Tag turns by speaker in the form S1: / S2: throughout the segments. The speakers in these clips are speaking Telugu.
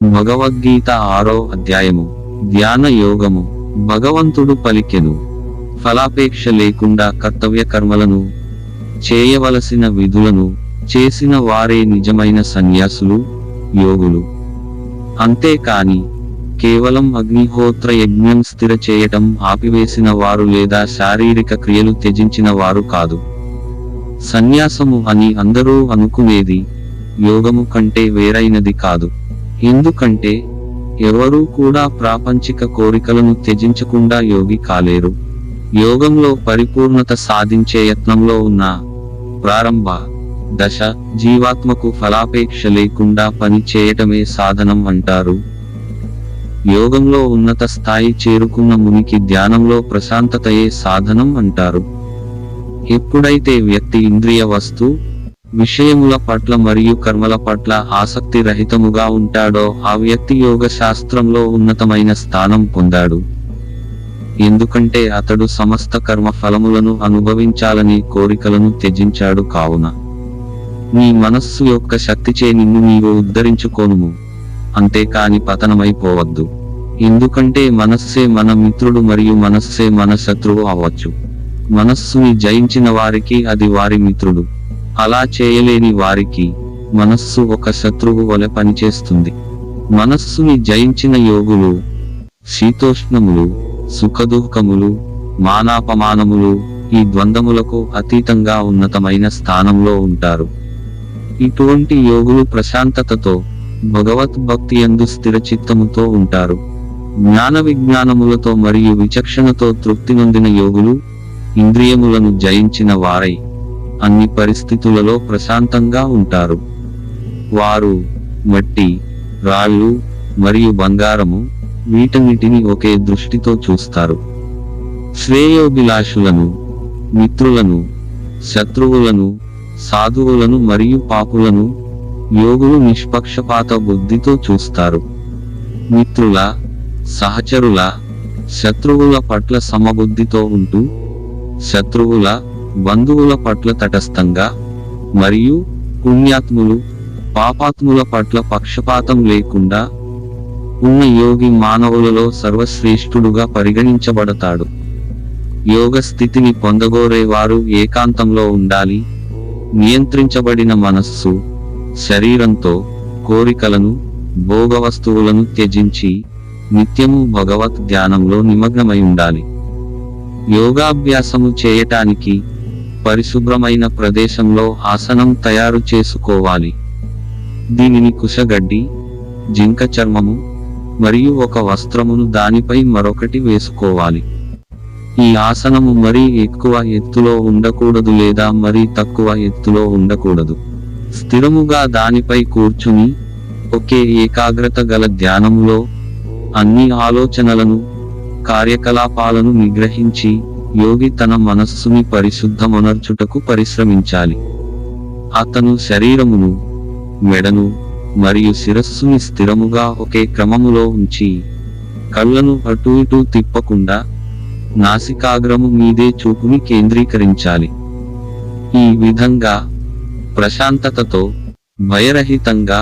S1: భగవద్గీత ఆరో అధ్యాయము. ధ్యాన యోగము. భగవంతుడు పలికెను. ఫలాపేక్ష లేకుండా కర్తవ్య కర్మలను చేయవలసిన విధులను చేసిన వారే నిజమైన సన్యాసులు యోగులు. అంతేకాని కేవలం అగ్నిహోత్ర యజ్ఞం స్థిర చేయటం ఆపివేసిన వారు లేదా శారీరక క్రియలు త్యజించిన వారు కాదు. సన్యాసము అని అందరూ అనుకునేది యోగము కంటే వేరైనది కాదు. ఎందుకంటే ఎవరూ కూడా ప్రాపంచిక కోరికలను త్యజించకుండా యోగి కాలేరు. యోగంలో పరిపూర్ణత సాధించే యత్నంలో ఉన్న ప్రారంభ దశ జీవాత్మకు ఫలాపేక్ష లేకుండా పని చేయటమే సాధనం అంటారు. యోగంలో ఉన్నత స్థాయి చేరుకున్న మునికి ధ్యానంలో ప్రశాంతతయే సాధనం అంటారు. ఎప్పుడైతే వ్యక్తి ఇంద్రియ వస్తు విషయముల పట్ల మరియు కర్మల పట్ల ఆసక్తి రహితముగా ఉంటాడో ఆ వ్యక్తి యోగ శాస్త్రంలో ఉన్నతమైన స్థానం పొందాడు. ఎందుకంటే అతడు సమస్త కర్మ ఫలములను అనుభవించాలని కోరికలను త్యజించాడు కావున. నీ మనస్సు యొక్క శక్తిచే నిన్ను నీవు ఉద్ధరించుకోనుము. అంతేకాని పతనమైపోవద్దు. ఎందుకంటే మనస్సే మన మిత్రుడు మరియు మనస్సే మన శత్రువు అవ్వచ్చు. మనస్సుని జయించిన వారికి అది వారి మిత్రుడు. అలా చేయలేని వారికి మనస్సు ఒక శత్రువు వలె పనిచేస్తుంది. మనస్సుని జయించిన యోగులు శీతోష్ణములు సుఖదుఃఖములు మానాపమానములు ఈ ద్వంద్వములకు అతీతంగా ఉన్నతమైన స్థానంలో ఉంటారు. ఇటువంటి యోగులు ప్రశాంతతతో భగవద్భక్తి యందు స్థిరచిత్తముతో ఉంటారు. జ్ఞాన విజ్ఞానములతో మరియు విచక్షణతో తృప్తి నొందిన యోగులు ఇంద్రియములను జయించిన వారై అన్ని పరిస్థితులలో ప్రశాంతంగా ఉంటారు. వారు మట్టి రాళ్ళు మరియు బంగారము వీటన్నిటిని ఒకే దృష్టితో చూస్తారు. శ్రేయోభిలాషులను మిత్రులను శత్రువులను సాధువులను మరియు పాపులను యోగులు నిష్పక్షపాత బుద్ధితో చూస్తారు. మిత్రుల సహచరుల శత్రువుల పట్ల సమబుద్ధితో ఉంటూ శత్రువుల బంధువుల పట్ల తటస్థంగా మరియు పుణ్యాత్ములు పాపాత్ముల పట్ల పక్షపాతం లేకుండా ఉన్న యోగి మానవులలో సర్వశ్రేష్ఠుడుగా పరిగణించబడతాడు. యోగ స్థితిని పొందగోరే వారు ఏకాంతంలో ఉండాలి. నియంత్రించబడిన మనస్సు శరీరంతో కోరికలను భోగవస్తువులను త్యజించి నిత్యము భగవత్ ధ్యానంలో నిమగ్నమై ఉండాలి. యోగాభ్యాసము చేయటానికి పరిశుభ్రమైన ప్రదేశంలో ఆసనం తయారు చేసుకోవాలి. దీనిని కుషగడ్డి జింక చర్మము మరియు ఒక వస్త్రమును దానిపై మరొకటి వేసుకోవాలి. ఈ ఆసనము మరీ ఎక్కువ ఎత్తులో ఉండకూడదు లేదా మరీ తక్కువ ఎత్తులో ఉండకూడదు. స్థిరముగా దానిపై కూర్చుని ఒకే ఏకాగ్రత గల ధ్యానములో అన్ని ఆలోచనలను కార్యకలాపాలను నిగ్రహించి యోగి తన మనస్సుని పరిశుద్ధమొనర్చుటకు పరిశ్రమించాలి. అతను శరీరమును మెడను మరియు శిరస్సుని స్థిరముగా ఒకే క్రమములో ఉంచి కళ్ళను అటు ఇటు తిప్పకుండా నాసికాగ్రము మీదే చూపుని కేంద్రీకరించాలి. ఈ విధంగా ప్రశాంతతతో భయరహితంగా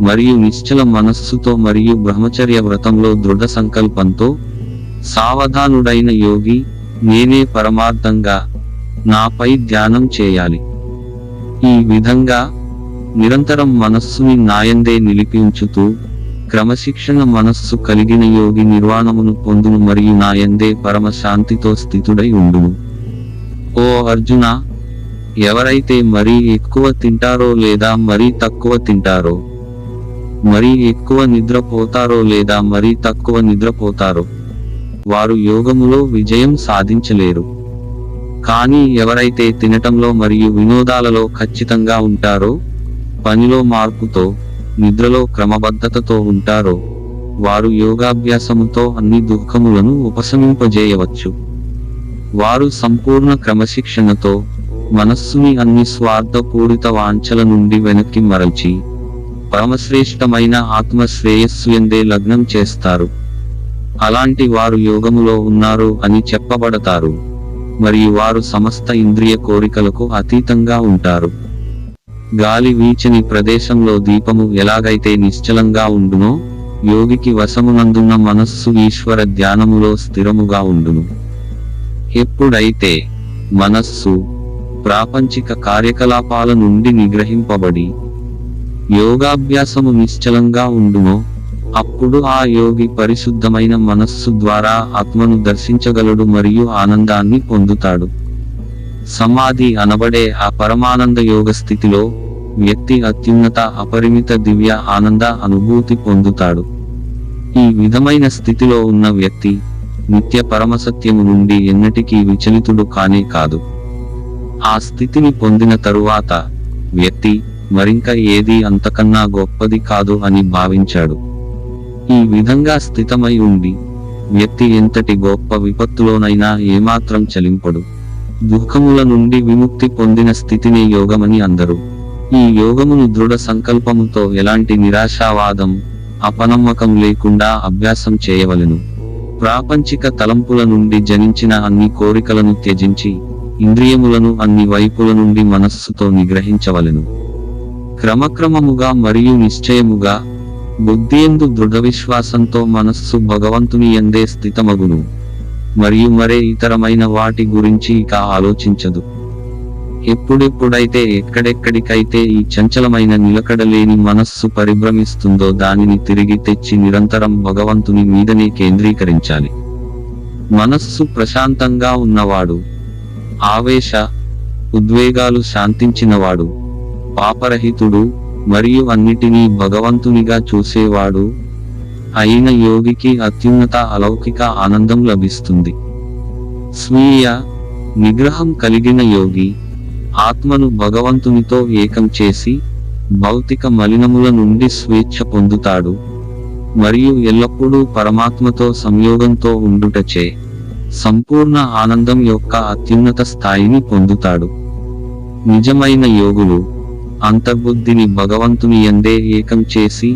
S1: మరియు నిశ్చల మనస్సుతో మరియు బ్రహ్మచర్య వ్రతంలో దృఢ సంకల్పంతో సావధానుడైన యోగి నేనే పరమార్థంగా నాపై ధ్యానం చేయాలి. ఈ విధంగా నిరంతరం మనస్సుని నాయందే నిలిపి ఉంచుతూ క్రమశిక్షణ మనస్సు కలిగిన యోగి నిర్వాణమును పొందును మరియు నాయందే పరమశాంతితో స్థితుడై ఉండును. ఓ అర్జున ఎవరైతే మరీ ఎక్కువ తింటారో లేదా మరీ తక్కువ తింటారో మరీ ఎక్కువ నిద్రపోతారో లేదా మరీ తక్కువ నిద్రపోతారో వారు యోగములో విజయం సాధించలేరు. కానీ ఎవరైతే తినటంలో మరియు వినోదాలలో ఖచ్చితంగా ఉంటారో పనిలో మార్పుతో నిద్రలో క్రమబద్ధతతో ఉంటారో వారు యోగాభ్యాసముతో అన్ని దుఃఖములను ఉపశమింపజేయవచ్చు. వారు సంపూర్ణ క్రమశిక్షణతో మనస్సుని అన్ని స్వార్థపూరిత వాంఛల నుండి వెనక్కి మరల్చి పరమశ్రేష్టమైన ఆత్మ శ్రేయస్సు ఎందే లగ్నం చేస్తారు. అలాంటి వారు యోగములో ఉన్నారు అని చెప్పబడతారు. మరియు వారు సమస్త ఇంద్రియ కోరికలకు అతీతంగా ఉంటారు. గాలి వీచని ప్రదేశంలో దీపము ఎలాగైతే నిశ్చలంగా ఉండునో యోగికి వశమునందున్న మనస్సు ఈశ్వర ధ్యానములో స్థిరముగా ఉండును. ఎప్పుడైతే మనస్సు ప్రాపంచిక కార్యకలాపాల నుండి నిగ్రహింపబడి యోగాభ్యాసము నిశ్చలంగా ఉండునో అప్పుడు ఆ యోగి పరిశుద్ధమైన మనస్సు ద్వారా ఆత్మను దర్శించగలడు మరియు ఆనందాన్ని పొందుతాడు. సమాధి అనబడే ఆ పరమానంద యోగ స్థితిలో వ్యక్తి అత్యున్నత అపరిమిత దివ్య ఆనంద అనుభూతి పొందుతాడు. ఈ విధమైన స్థితిలో ఉన్న వ్యక్తి నిత్య పరమసత్యము నుండి ఎన్నటికీ విచలితుడు కానే కాదు. ఆ స్థితిని పొందిన తరువాత వ్యక్తి మరింక ఏది అంతకన్నా గొప్పది కాదు అని భావించాడు. ఈ విధంగా స్థితమై ఉండి వ్యక్తి ఎంతటి గొప్ప విపత్తులోనైనా ఏమాత్రం చలింపడు. దుఃఖముల నుండి విముక్తి పొందిన స్థితిని యోగమని అందరు. ఈ యోగమును దృఢ సంకల్పముతో ఎలాంటి నిరాశావాదం అపనమ్మకం లేకుండా అభ్యాసం చేయవలెను. ప్రాపంచిక తలంపుల నుండి జనించిన అన్ని కోరికలను త్యజించి ఇంద్రియములను అన్ని వైపుల నుండి మనస్సుతో నిగ్రహించవలెను. క్రమక్రమముగా మరియు నిశ్చయముగా బుద్ధియందు దృఢ విశ్వాసంతో మనస్సు భగవంతుని ఎందే స్థితమగును. మరియు మరే ఇతరమైన వాటి గురించి ఇక ఆలోచించదు. ఎప్పుడెప్పుడైతే ఎక్కడెక్కడికైతే ఈ చంచలమైన నిలకడలేని మనస్సు పరిభ్రమిస్తుందో దానిని తిరిగి తెచ్చి నిరంతరం భగవంతుని మీదనే కేంద్రీకరించాలి. మనస్సు ప్రశాంతంగా ఉన్నవాడు ఆవేశ ఉద్వేగాలు శాంతించినవాడు పాపరహితుడు మరియు అన్నిటినీ భగవంతునిగా చూసేవాడు. అయిన యోగికి అత్యున్నత అలౌకిక ఆనందం లభిస్తుంది. స్వీయ నిగ్రహం కలిగిన యోగి ఆత్మను భగవంతునితో ఏకం చేసి భౌతిక మలినముల నుండి స్వేచ్ఛ పొందుతాడు. మరియు ఎల్లప్పుడూ పరమాత్మతో సంయోగంతో ఉండుటచే సంపూర్ణ ఆనందం యొక్క అత్యున్నత స్థాయిని పొందుతాడు. నిజమైన యోగులు అంతర్బుద్ధిని భగవంతుని ఎందే ఏకం చేసి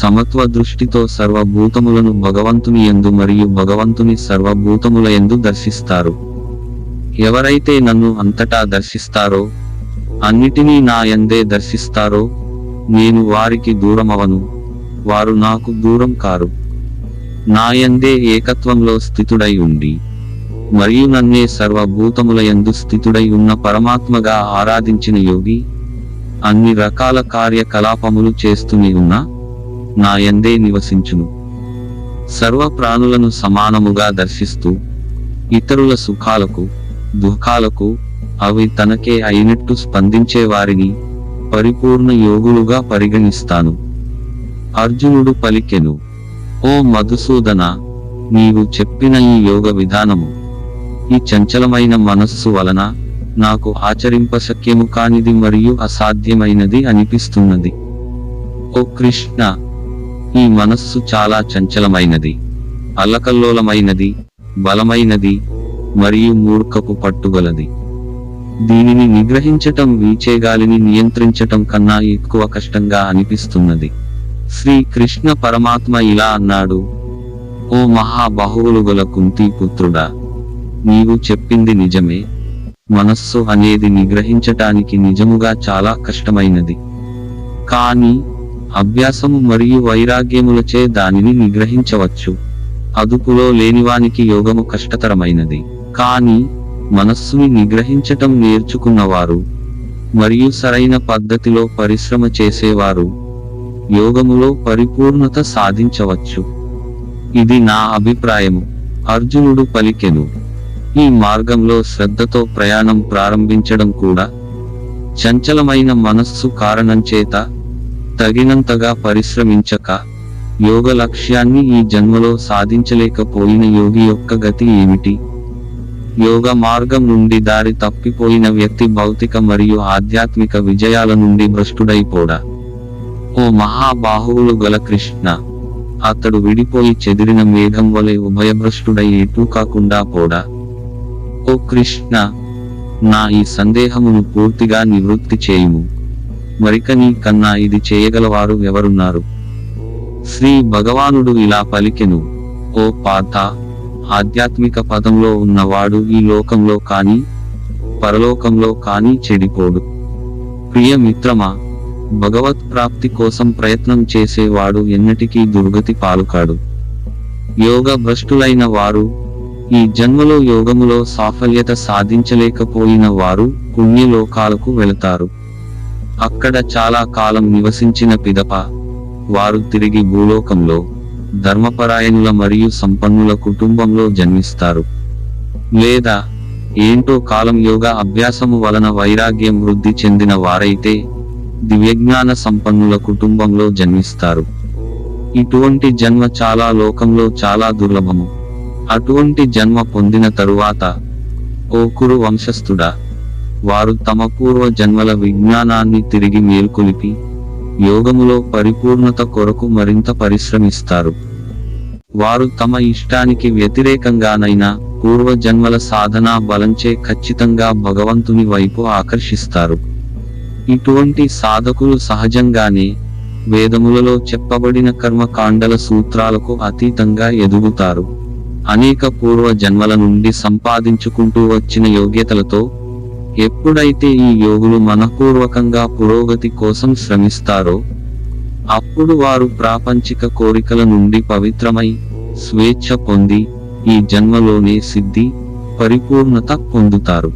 S1: సమత్వ దృష్టితో సర్వభూతములను భగవంతుని యందు మరియు భగవంతుని సర్వభూతముల యందు దర్శిస్తారు. ఎవరైతే నన్ను అంతటా దర్శిస్తారో అన్నిటినీ నా యందే దర్శిస్తారో నేను వారికి దూరమవను వారు నాకు దూరం కారు. నా యందే ఏకత్వంలో స్థితుడై ఉండి మరియు నన్నే సర్వభూతములయందు స్థితుడై ఉన్న పరమాత్మగా ఆరాధించిన యోగి అన్ని రకాల కార్యకలాపములు చేస్తూనే ఉన్నా నా యందే నివసించును. సర్వ ప్రాణులను సమానముగా దర్శిస్తూ ఇతరుల సుఖాలకు దుఃఖాలకు అవి తనకే అయినట్టు స్పందించే వారిని పరిపూర్ణ యోగులుగా పరిగణిస్తాను. అర్జునుడు పలికెను ఓ మధుసూదన నీవు చెప్పిన ఈ యోగ విధానము ఈ చంచలమైన మనస్సు వలన నాకు ఆచరింపశక్యము కానిది మరియు అసాధ్యమైనది అనిపిస్తున్నది. ఓ కృష్ణ! ఈ మనస్సు చాలా చంచలమైనది. అల్లకల్లోలమైనది బలమైనది మరియు మూర్ఖపు పట్టుగలది. దీనిని నిగ్రహించటం వీచేగాలిని నియంత్రించటం కన్నా ఎక్కువ కష్టంగా అనిపిస్తున్నది. శ్రీ కృష్ణ పరమాత్మ ఇలా అన్నాడు. ఓ మహాబాహువులు గల కుంతీ పుత్రుడా! నీవు చెప్పింది నిజమే. మనస్సు అనేది నిగ్రహించటానికి నిజముగా చాలా కష్టమైనది. కానీ అభ్యాసము మరియు వైరాగ్యములచే దానిని నిగ్రహించవచ్చు. అదుపులో లేనివానికి యోగము కష్టతరమైనది. కానీ మనస్సుని నిగ్రహించటం నేర్చుకున్నవారు మరియు సరైన పద్ధతిలో పరిశ్రమ చేసేవారు యోగములో పరిపూర్ణత సాధించవచ్చు. ఇది నా అభిప్రాయము. అర్జునుడు పలికెను. ఈ మార్గంలో శ్రద్ధతో ప్రయాణం ప్రారంభించడం కూడా చంచలమైన మనస్సు కారణం చేత తగినంతగా పరిశ్రమించక యోగ లక్ష్యాన్ని ఈ జన్మలో సాధించలేకపోయిన యోగి యొక్క గతి ఏమిటి? యోగ మార్గం నుండి దారి తప్పిపోయిన వ్యక్తి భౌతిక మరియు ఆధ్యాత్మిక విజయాల నుండి భ్రష్టుడైపోడా? ఓ మహాబాహువులు గల కృష్ణ అతడు విడిపోయి చెదిరిన మేఘం వలె ఉభయభ్రష్టుడై ఎటూ కాకుండా పోడా? ఓ కృష్ణ నా ఈ సందేహమును పూర్తిగా నివృత్తి చేయుము. మరిక నీ కన్నా ఇది చేయగలవారు ఎవరున్నారు? శ్రీ భగవానుడు ఇలా పలికెను ఓ పాత ఆధ్యాత్మిక పదంలో ఉన్నవాడు ఈ లోకంలో కాని పరలోకంలో కాని చెడిపోడు. ప్రియ మిత్రమా భగవత్ ప్రాప్తి కోసం ప్రయత్నం చేసేవాడు ఎన్నటికీ దుర్గతి పాలుకాడు. యోగ భ్రష్టులైన వారు ఈ జన్మలో యోగములో సాఫల్యత సాధించలేకపోయిన వారు పుణ్యలోకాలకు వెళతారు. అక్కడ చాలా కాలం నివసించిన పిదప వారు తిరిగి భూలోకంలో ధర్మపరాయణుల మరియు సంపన్నుల కుటుంబంలో జన్మిస్తారు. లేదా ఏంటో కాలం యోగ అభ్యాసము వలన వైరాగ్యం వృద్ధి చెందిన వారైతే దివ్యజ్ఞాన సంపన్నుల కుటుంబంలో జన్మిస్తారు. ఇటువంటి జన్మ చాలా లోకంలో చాలా దుర్లభము. అటువంటి జన్మ పొందిన తరువాత ఓ కురు వంశస్థుడా వారు తమ పూర్వ జన్మల విజ్ఞానాన్ని తిరిగి మేల్కొలిపి యోగములో పరిపూర్ణత కొరకు మరింత పరిశ్రమిస్తారు. వారు తమ ఇష్టానికి వ్యతిరేకంగానైనా పూర్వజన్మల సాధనా బలంచే ఖచ్చితంగా భగవంతుని వైపు ఆకర్షిస్తారు. ఇటువంటి సాధకులు సహజంగానే వేదములలో చెప్పబడిన కర్మకాండల సూత్రాలకు అతీతంగా ఎదుగుతారు. అనేక పూర్వ జన్మల నుండి సంపాదించుకుంటూ వచ్చిన యోగ్యతలతో ఎప్పుడైతే ఈ యోగులు మనపూర్వకంగా పురోగతి కోసం శ్రమిస్తారో అప్పుడు వారు ప్రాపంచిక కోరికల నుండి పవిత్రమై స్వేచ్ఛ పొంది ఈ జన్మలోనే సిద్ధి పరిపూర్ణత పొందుతారు.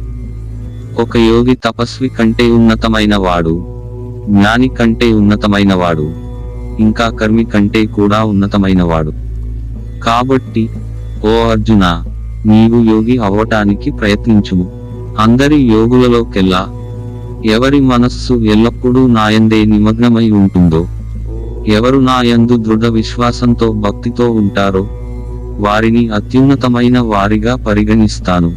S1: ఒక యోగి తపస్వి కంటే ఉన్నతమైన వాడు జ్ఞాని కంటే ఉన్నతమైన వాడు ఇంకా కర్మి కంటే కూడా ఉన్నతమైనవాడు కాబట్టి ఓ అర్జున నీవు యోగి అవ్వటానికి ప్రయత్నించుము. అందరి యోగులలోకెల్లా ఎవరి మనస్సు ఎల్లప్పుడూ నాయందే నిమగ్నమై ఉంటుందో ఎవరు నాయందు దృఢ విశ్వాసంతో భక్తితో ఉంటారో వారిని అత్యున్నతమైన వారిగా పరిగణిస్తాను.